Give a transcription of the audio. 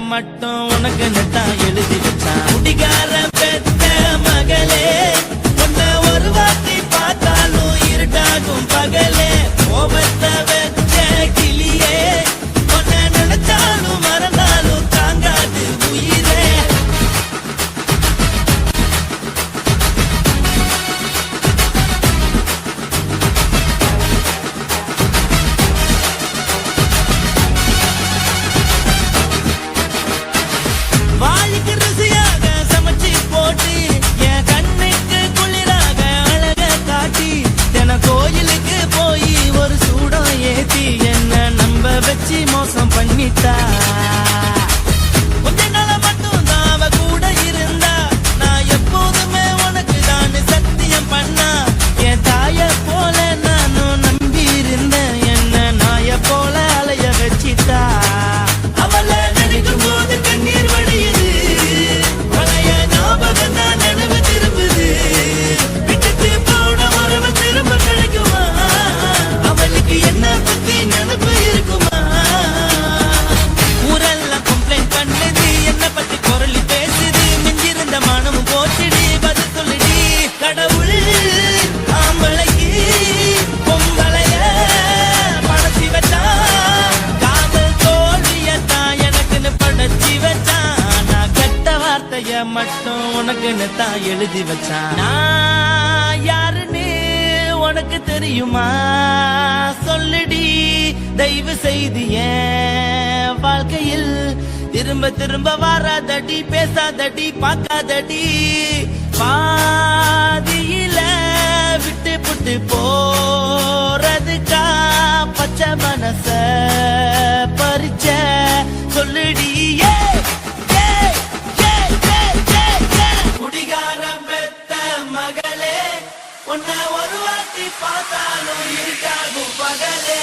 மட்டும் உனக்கு நெட்டா எழுதி வச்சான். குடிகார nos han permitido தலைய மட்டும் உனக்குன்னு தான் எழுதி வச்சான். நான் யாருன்னு உனக்கு தெரியுமா? சொல்லுடி தயவு செய்து வாழ்க்கையில் திரும்ப திரும்ப வராதடி பேசாதடி பார்க்காதடி. உன்னை ஒரு வாட்டி பார்த்தாலும் இருக்காகும் பகலே